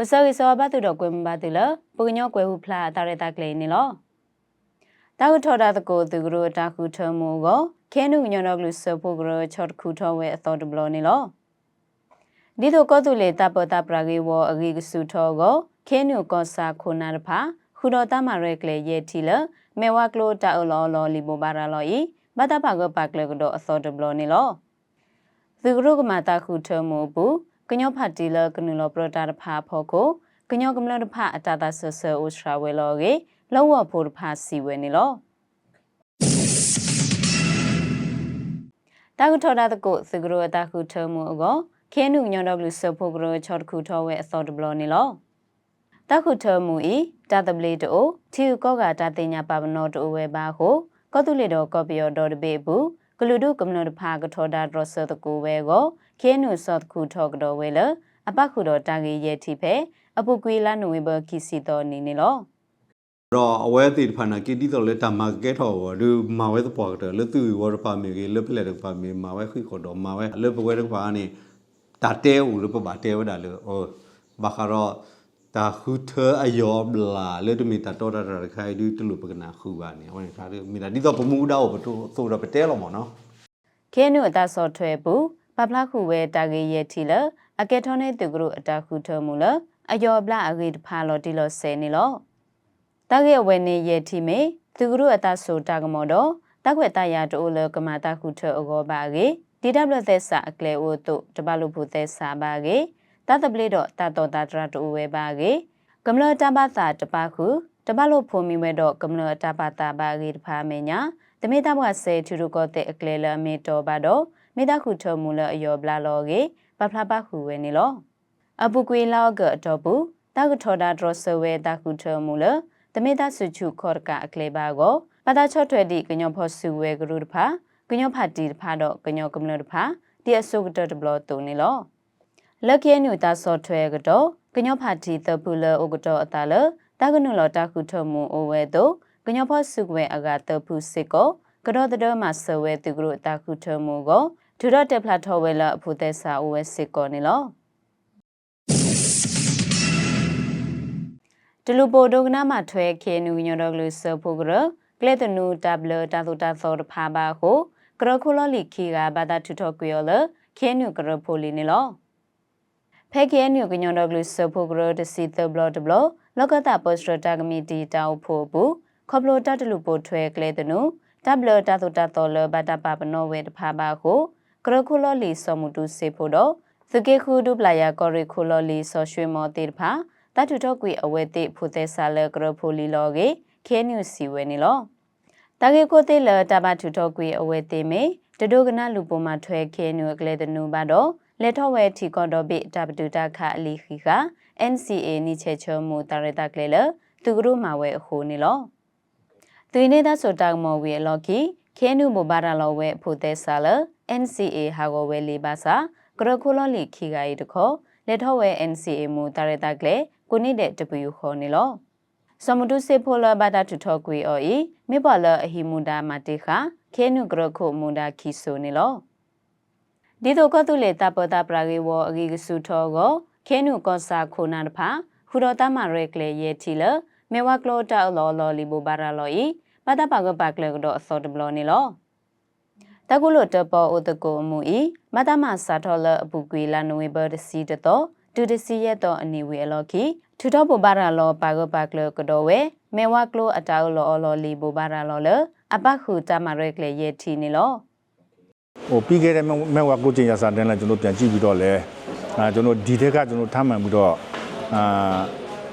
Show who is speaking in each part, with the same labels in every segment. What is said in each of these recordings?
Speaker 1: ပစောကိစောဘတ်တူတော့ကွယ်မဘတူလပုညောကွယ်ဟုဖလာတာရတာကလေးနေလောတာဟုထော်တာတကိုသူကရတာခုထမှုကိုခဲနုညောတော့လူစပုကရချော့ခုထောဝဲအတော်တဘလနေလောဒီတော့ကောတူလေတပတာပရာဂေဝအဂိကစုထောကိုခဲနုကောစာခုနာတဖာခုတော်တမရဲကလေးရဲ့တီလမေဝကလိုတာအလောလောလီဘောဘာရာလောဤဘတာပါကပါကလေကတော့အတော်တဘလနေလောသူကရကမတာခုထမှုဘူး ကညောဖတ်တီလကနုလောပရတာတဖာဖို့ကိုကညောကမလတဖာအတာတာဆဆအိုစထရာဝဲလောကေလောဝဖို့တဖာစီဝဲနေလောတာကုထောတာတကုသကရတာခုထမှုအကောခဲနုညောတော့လူဆဖို့ကရချောတခုထောဝဲအစောတဘလနေလောတခုထမှုဤတာတပလေးတိုတီကောကတာတင်ညာပါပနောတိုဝဲပါဟုကောတုလေတော်ကောပီယောဒေါ်တပေဘူးကလူဒုကမ္နတဖာကထောတာဒရဆတကူဝဲကို ခဲနုစောတခုထောကတော်ဝဲလအပခုတော်တာဂေရဲ့တိဖဲအပုကွေလာနိုဝင်ဘာကီစီတော်နေနေလော
Speaker 2: တော့အဝဲတိဖာနာကီတီတော်လက်တမကဲထော်ဝဒူမာဝဲတပေါ်တော့လသူဝရပါမီကလပလက်တပါမီမာဝဲခိခေါ်တော့မာဝဲလပဝဲတပါနေတာတဲဦးလပပါတဲဝဒါလေအိုဘာခရောတာခုထအယောဘလာလေတမီတာတော်တာခိုင်ဒူတလူပကနာခုပါနေဟောနေတာလေမီတာဒီတော့ပမူဒါကိုပတူဆိုတော့ပတဲလောမော်နော်
Speaker 1: ခဲနုအတဆော့ထွဲဘူး ပပလခုဝဲတာဂေရဲ့တီလအကဲထောနေသူကရအတခုထမှုလအယောဘလာအဂေတဖာလော်တီလော်ဆဲနေလောတာဂေဝဲနေရဲ့တီမေသူကရအတဆိုတာကမောတော့တခွေတရာတိုးလကမာတခုထအကောပါကေဒီဒဘလသက်စာအကလေအိုတုတပလုဖို့သက်စာပါကေတတပလေးတော့တတော်တာတရတိုးဝဲပါကေကမ္လတပတာတပခုတပလုဖို့မိဝဲတော့ကမ္လတပတာပါကေတဖာမေညာတမေတဘွားဆေထူရကောတဲ့အကလေလမေတော်ပါတော့ မေတခုထမူလအယောဘလာလောကေပဖလာပခုဝဲနေလောအပုကွေလောကအတော်ဘူးတကထောတာဒရဆဝဲတခုထမူလတမေတဆုချုခောရကအကလေပါကိုပတာချော့ထွဲဒီကညောဖို့စုဝဲကရုတဖာကညောဖာတီတဖာတော့ကညောကမလတဖာဒီအစုကတတဘလတုံနေလောလက်ခဲနူတာဆော့ထွဲကတော့ကညောဖာတီတပူလဩကတော့အတာလတကနုလောတခုထမူအိုဝဲတော့ကညောဖို့စုဝဲအကတပူစစ်ကိုကတော့တတော်မှာဆဝဲသူကရုတာခုထမူကို ဒူတော့တက်ဖလာထော်ဝဲလာအဖို့သက်စာအိုဝဲစစ်ကိုနေလောတလူပိုဒုကနာမှာထွဲခဲနူညောတော့လူဆဖို့ကရကလက်တနူတဘလတာတူတာသောတဖာပါကိုကရခိုလလီခီကဘာသာထူထော်ကွေရလခဲနူကရဖိုလီနေလောဖဲခဲနူကညောတော့လူဆဖို့ကရတစီတဘလတဘလလောကတာပိုစထတာကမီတီတောက်ဖို့ဘူးခေါပလိုတတလူပိုထွဲကလက်တနူတဘလတာတူတာသောလဘာတာပါပနောဝဲတဖာပါကို ကရခိုလလီစောမှုတုစေဖို့တော့သကေခုဒုပလာယာကောရီခိုလလီဆောရွှေမောတေတဖာတတူတော့ကွေအဝဲတိဖိုသက်ဆာလကရဖိုလီလောကေခဲနူစီဝဲနေလောတကေကိုတေလတဘထူတော့ကွေအဝဲတိမေတဒုကနာလူပေါ်မှာထွဲခဲနူကလေတနူပါတော့လက်ထောဝဲထီကောတော့ပိတပတူတာခအလီခီက NCA နိချေချောမူတရတကလေလသူကရုမှာဝဲအဟိုနေလောသူနေတာဆိုတာမော်ဝေလော်ကီခဲနူမိုဘာရာလောဝဲဖိုသက်ဆာလ NCA ဟာကိုဝဲလီပါစာကရခိုလလီခီဂိုင်တခေါ်လက်ထောဝဲ NCA မူတရတကလေကိုနေတဲ့ W ခေါ်နေလောစမတုစေဖိုလဘာတာထူထောကွေအော်ဤမေပါလအဟိမူဒါမတေခါခဲနုဂရခုမူဒါခီဆိုနေလောဒီတော့ကတုလေတပတာပရာဂေဝအဂိကစုထောကိုခဲနုကောစာခိုနာတဖာဟူတော်တမရဲကလေရဲ့တီလမေဝကလောတာလောလောလီဘူဘာရာလောဤပတာပါကပါကလေကတော့အစောတဘလောနေလော တကုလိုတပေါ်ဥတကိုမူဤမတမစာထောလအပူကွေလာနိုဝေဘာတစီတတော့တူတစီရဲ့တော့အနေဝေအလော်ခီထူတော့ဘဘာရာလောပါကပါကလကတော့ဝဲမေဝကလိုအတောက်လောအလော်လီဘဘာရာလောလအပခုတမရက်လေရဲ့ထီနေလော
Speaker 3: ဟိုပြီးခဲ့တဲ့မဲ့ဝါကိုကျင်ရစာတန်းလည်းကျွန်တော်ပြန်ကြည့်ပြီးတော့လဲအာကျွန်တော်ဒီထက်ကကျွန်တော်ထမ်းမှန်ပြီးတော့အာ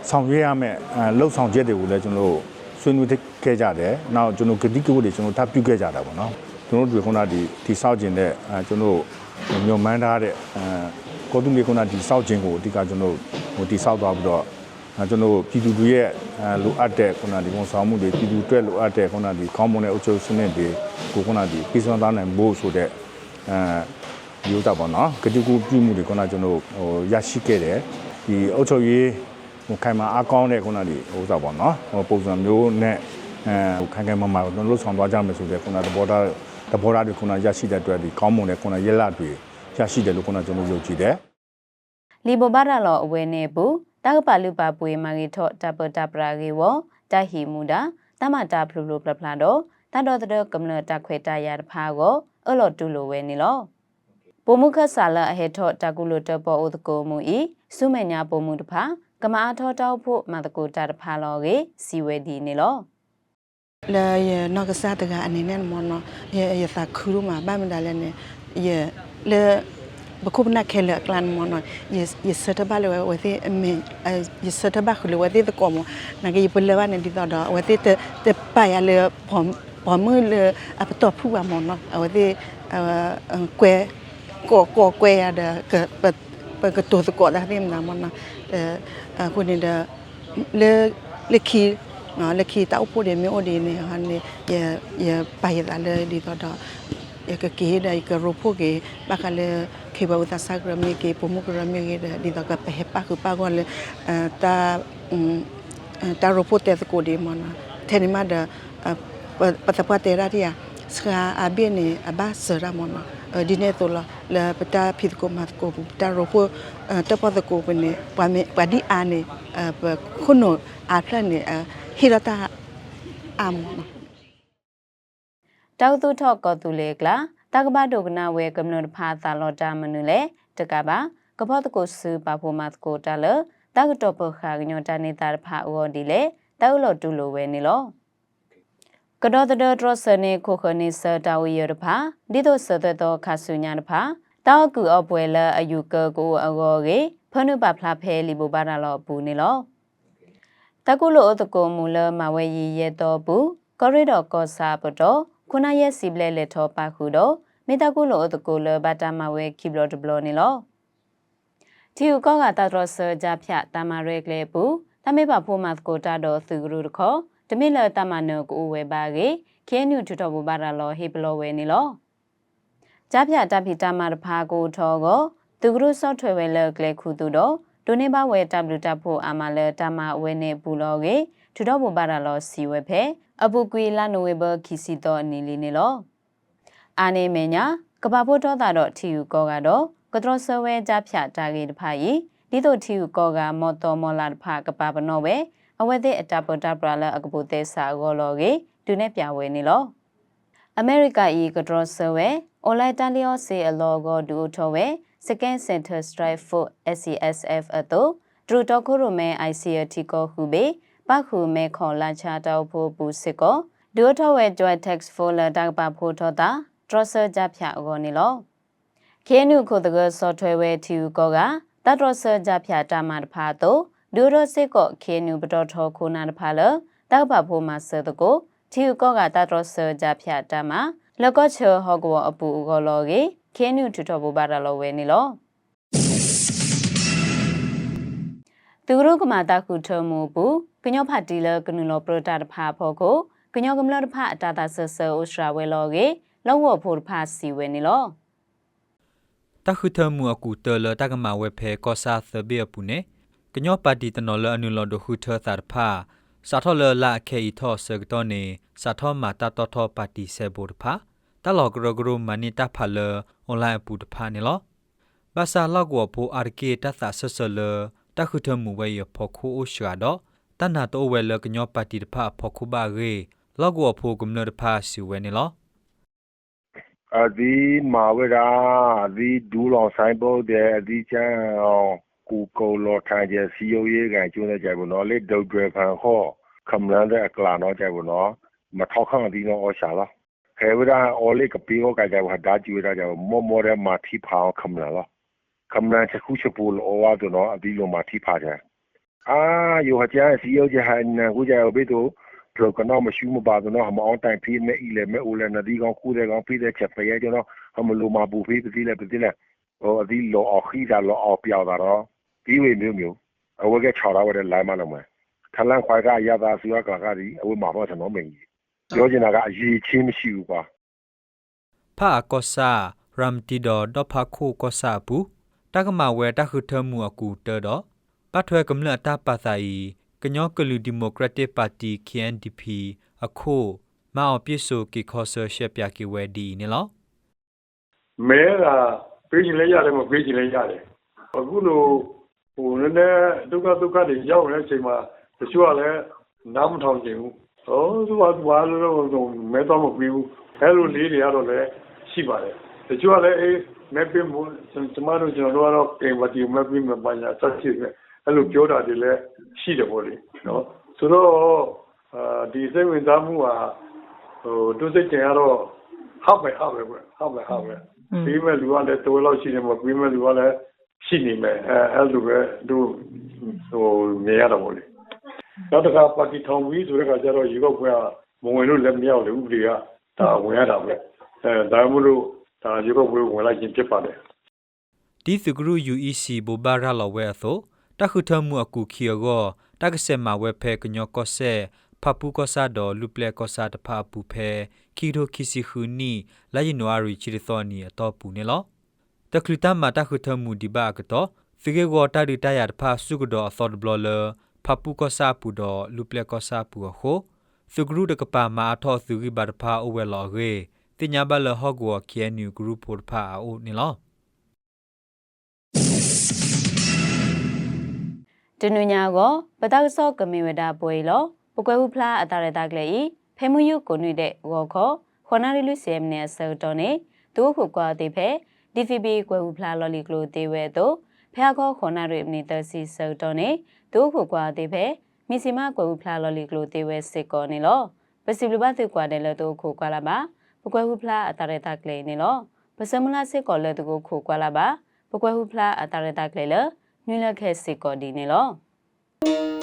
Speaker 3: ဆောင်ရွက်ရမယ့်အာလှုပ်ဆောင်ချက်တွေကိုလည်းကျွန်တော်ဆွေးနွေးခဲ့ကြတယ်။နောက်ကျွန်တော်ဂတိကဝတ်တွေကျွန်တော်ထပ်ပြုခဲ့ကြတာပေါ့နော်။ ကျွန်တော်တို့ခုနဒီဒီစောက်ကျင်တဲ့အာကျွန်တော်ညွန်မှန်းထားတဲ့အာကိုတုမေခုနဒီစောက်ကျင်ကိုအဓိကကျွန်တော်ဟိုဒီစောက်သွားပြီးတော့အဲကျွန်တော်ပြည်သူတွေရဲ့အဲလိုအပ်တဲ့ခုနဒီဝန်ဆောင်မှုတွေပြည်သူတွေလိုအပ်တဲ့ခုနဒီကောင်းမွန်တဲ့အုပ်ချုပ်စနစ်တွေကိုခုနဒီပြည်စွမ်းသားနိုင်ဖို့ဆိုတဲ့အဲရိုးတာပေါ့နော်ကတိကူပြုမှုတွေခုနကျွန်တော်ဟိုရရှိခဲ့တယ်ဒီအုပ်ချုပ်ရေးဟိုခိုင်မာအားကောင်းတဲ့ခုနဒီဟိုစားပေါ့နော်ဟိုပုံစံမျိုးနဲ့အဲဟိုခိုင်ခိုင်မာမာကျွန်တော်လှုပ်ဆောင်သွားကြမယ်ဆိုတဲ့ခုနသဘောထားသ ဘောထားတွေခုနရရှိတဲ့အတွက်ဒီကောင်းမွန်တဲ့ခုနရက်လက်တွေရရှိတယ်လို့ခုနကျွန်တော်ယုံကြည်တယ်
Speaker 1: လီဘဘာရာလောအဝဲနေဘူးတာကပါလူပါပွေမာဂီထော့တပတပရာဂေဝတဟီမူဒါတမတာဖလူလူပလပလာတော့တတော်တော်ကမ္လတခွေတရတဖာကိုအလော်တူလိုဝဲနေလောပိုမှုခဆာလအဟေထော့တကူလိုတပေါ်ဥဒကိုမူဤစုမညာပိုမှုတဖာကမာထောတောက်ဖို့မတကူတာတဖာလောကေစီဝဲဒီနေလော
Speaker 4: le ye no ka sa ta ga ani ne mo no ye ye sa khuru ma ba mi da le ne ye le ba ko na ke le klan mo no ye ye sa ta ba le we te me ye sa ta ba khu le we te ko mo na ke ye pu le ba ne di da da we te te pa ya le pom pom mu le a pa to phu ba mo no we te kwe ko ko kwe ya da ka pa pa ka to ko da rim na mo no eh ko ni da le le ki နော်လက်ခီတောက်ဖို့တယ်မျိုးဒီနေဟာနေရရပါရလာလေဒီတော့တော့ရကကေဒိုင်ကရဖို့ကေဘာကလေခေဘဝတာစဂရမီကေပမှုကရမီကေဒီတော့ကပဟပါကပါကောလေတာတာရဖို့တဲ့ကိုဒီမနာထဲနေမှာဒါပတပတ်တဲ့ရတီယာစခါအဘိနေအဘဆရမနာဒီနေ့တော့လာပတာဖိကိုမတ်ကိုတာရဖို့တပတ်ကိုပနေပမေပဒီအာနေခုနအာဖလနေ ဟီရတာအမ်
Speaker 1: တောက်သူထော့ကောသူလေကလာတကဘာဒုကနာဝဲကမ္နတဖာသာလော်တာမနုလေတကဘာကဘောတကိုစူပါဖို့မတ်ကိုတလတကတော့ပခါကညောတနေတာဖာအောဒီလေတောက်လို့တူလိုဝဲနေလောကတော်တော်ဒရစနေခိုခနေစတာဝီရဖာဒီတော့စတဲ့တော့ခါဆုညာတဖာတောက်ကူအပွဲလအယူကကိုအဂောကေဖနုပဖလာဖဲလီဘဘာနာလောပူနေလော တကုလိုအတကိုမူလမဝဲရီရဲတော့ဘူးကောရီဒေါ်ကောစာပတော့ခုနရဲ့စီပလဲလက်ထောပါခုတော့မေတကုလိုအတကိုလဘတာမဝဲခိဘလော့ဒဘလောနေလောတီယူကောကတာတော်ဆာကြဖြတာမရဲကလေးဘူးတမေပါဖိုမတ်ကိုတာတော့သူကရူတခေါတမိလတမနကိုဝဲပါကေခဲနူထတော်ဘူပါရလောဟေဘလောဝဲနေလောကြဖြတဖိတာမတဖာကိုထောကိုသူကရူဆော့ထွဲဝဲလကလေးခုသူတော့ ဒိုနေဘဝဲ W တပ်ဖို့အာမလဲတမဝဲနေဘူးလောကေထူတော့ဘူပါရလောစီဝဲဖဲအပူကွေလာနိုဝေဘခီစီတော့အနေလေးနေလောအာနေမညာကဘာဖို့တော့တာတော့ထီယူကောကတော့ကတော်ဆဝဲကြဖြတာကေတဖာဤဒီတို့ထီယူကောကမော်တော်မော်လာတဖာကပါပနောဝဲအဝဲတဲ့အတာပတာပရာလအကပုသေးစာဂောလောကေဒူနေပြဝဲနေလောအမေရိကဤကတော်ဆဝဲအွန်လိုင်းတလျောစေအလောဂောဒူထောဝဲ Second Center Strike for SCSF အတုဒရူတော့ခုရမဲ ICT ကိုဟုဘေပခုမဲခေါ်လာချတောက်ဖို့ပူစစ်ကိုဒူထောဝဲ Joy Tax for လာတာပါဖို့ထောတာ Trosser ကြဖြအောနေလောခေနုခုတကဆော့ထွဲဝဲထီကောကတတ် Trosser ကြဖြတာမတဖာတော့ဒူရစစ်ကိုခေနုပတော်ထောခုနာတဖာလတောက်ပါဖို့မှာစတကိုထီကောကတတ် Trosser ကြဖြတာမလကောချေဟောကောအပူကောလောကေ ခဲနုထထဘဘာရလောဝဲနေလောသူရုကမာတာခုထမူပူကညောဖာတီလကနုလောပရတာတဖာဖောကိုကညောကမလတဖာအတာတာဆဆဩစရာဝဲလောကေလောဝဖို့တဖာစီဝဲနေလော
Speaker 5: တခုထမှုအကူတလတကမဝဲဖဲကောစာသဘေပုနေကညောပါတီတနော်လအနုလောဒခုထသတ်ဖာစာထောလလာခေဤထောစကတော့နေစာထောမာတာတော်ထောပါတီဆေဘောတဖာ တလောကရဂရုမနီတာဖာလအွန်လိုင်းပူတဖာနေလောဘာစာလောက်ကိုဖိုအာကေတသဆဆလတခုထမှုဝဲရဖို့ခိုးရှာတော့တနာတော့ဝဲလကညောပါတီတဖာဖို့ခုပါရေလောက်ကိုဖိုကမ္နတဖာစီဝဲနေလော
Speaker 6: အဒီမာဝရာအဒီဒူလောင်ဆိုင်ပုတ်တဲ့အဒီချမ်းအောင်ကူကုလောထိုင်ကျစီယိုရေးကန်ကျွန်းတဲ့ကြိုင်ဘူးနော်လေဒုတ်တွေဖန်ခေါ်ခမလန်တဲ့အကလာနော်ကြိုင်ဘူးနော်မထောက်ခန့်အဒီနော်အော်ရှာလား ခဲဝရာအော်လေကပီဟောကကြိုင်ဘူးဟာဒါကျူရကြိုင်မောမောရဲမာတီဖောင်းခမလန်လားခမလန်ချက်ခုချက်ပူလောဝါတို့နော်အဒီလိုမာတီဖာကြအာယောဟကျန်စီယိုကြဟန်ကူကြိုင်ဘေးတို့ပြောကတော့မရှိမပါတော့ဟမအောင်တိုင်ဖိနေဤလေမဲဦးလေနဒီကောင်ကူတဲ့ကောင်ဖိတဲ့ချက်ပဲကျွန်တော်ဟမလိုမာပူဖိပတိလေပတိလေဟိုအဒီလောအခိတာလောအပြောက်တာတော့ဒီဝေမျိုးမျိုးအဝဲက6တာဝဲလိုင်းမလုံးမဲထလန်ခွိုင်ကရတာစီရကာကဒီအဝဲမှာတော့ကျွန်တော်မင်းကြီး ပြောချင်တာကအရေးချင်းမရှိဘူးကွာ
Speaker 5: ဖာကောစာရမ်တီဒောဒဖာခုကောစာပူတကမဝဲတခုထမှုအကူတတော့ပတ်ထွဲကမလတာပါသာဤကညောကလူဒီမိုကရက်တစ်ပါတီ KNDP အခုမအောင်ပြစ်ဆိုကီခေါ်ဆာရှက်ပြကီဝဲဒီနေလော
Speaker 7: မဲကပေးချင်လဲရတယ်မပေးချင်လဲရတယ်အခုလိုဟိုနည်းနည်းဒုက္ခဒုက္ခတွေရောက်နေတဲ့အချိန်မှာတချို့ကလည်းနားမထောင်ချင်ဘူး ဟောသူကဘာလို့လဲမဲတော့မပြီးဘူးအဲလိုလေးတွေကတော့လည်းရှိပါတယ်တချို့ကလည်းအေးမဲပြမှုကျမတို့ကျွန်တော်တို့ကတော့အိမ်မတီမဲပြမပညာဆက်ရှိတယ်အဲလိုပြောတာတွေလည်းရှိတယ်ပေါ့လေနော်ဆိုတော့အာဒီစိတ်ဝင်စားမှုဟာဟိုသူစိတ်ကြင်ကတော့ဟောက်ပဲဟောက်ပဲပေါ့ဟောက်ပဲဟောက်ပဲပြီးမဲ့လူကလည်းတော်လောက်ရှိတယ်မပြီးမဲ့လူကလည်းရှိနေမယ်အဲအဲ့လိုပဲသူဟိုမြင်ရတော့ပေါ့လေ နောက်တစ်ခါပါတီထောင်ပြီးဆိုတဲ့ခါကျတော့ရေကောက်ပွဲကမဝင်လို့လည်းမရောက်လေဥပဒေကဒါဝင်ရတာပဲအဲဒါမှမဟုတ်ဒါရေကောက်ပွဲဝင်လိုက်ခြင်းဖြစ်ပါတယ်
Speaker 5: ဒီသဂရု UEC ဘဘာရလဝဲသောတခုထမှုအကူခီယောတကစမဝဲဖဲကညောကောဆေဖပူကောဆာဒလူပလက်ကောဆာတဖပူဖဲခီရိုခီစီခူနီလာယနဝါရီချီရသောနီအတော့ပူနေလောတကလူတမတခုထမှုဒီဘာကတော့ဖီဂေဂောတာဒီတရဖာစုကဒောသော့ဘလလ ဖပူကောဆာပူဒောလူပလက်ကောဆာပူဟိုသဂရုတကပါမာထောသူဂိဘာဖာအိုဝဲလောရေတင်ညာဘလဟော့ဂော KNU group ဖို့ဖာအိုနေလော
Speaker 1: တနညာကိုပတောက်စောကမေဝဒပွဲလောပကွဲဟုဖလားအတာရတာကလေးဖဲမှုယုကိုနွိတဲ့ဝေါ်ခေါ်ခေါနာရီလူစီယမ်နဲ့ဆော်တော်နေသူခုကွာတိဖဲ DVB ကွဲဟုဖလားလော်လီကလိုတေဝဲတော့ဖះခေါ်ခေါနာရီမနီတစီဆော်တော်နေ သူခုကွာတိဖဲမီစီမကွဲဟုဖလားလော်လီကလိုတေဝဲစစ်ကောနေလောပစီပလဘတ်ကွာတယ်လို့သူခုကွာလာပါပကွဲဟုဖလားအတာရတာကလေးနေလောပစမလာစစ်ကောလို့သူခုကွာလာပါပကွဲဟုဖလားအတာရတာကလေးလနွိလခဲစစ်ကောဒီနေလော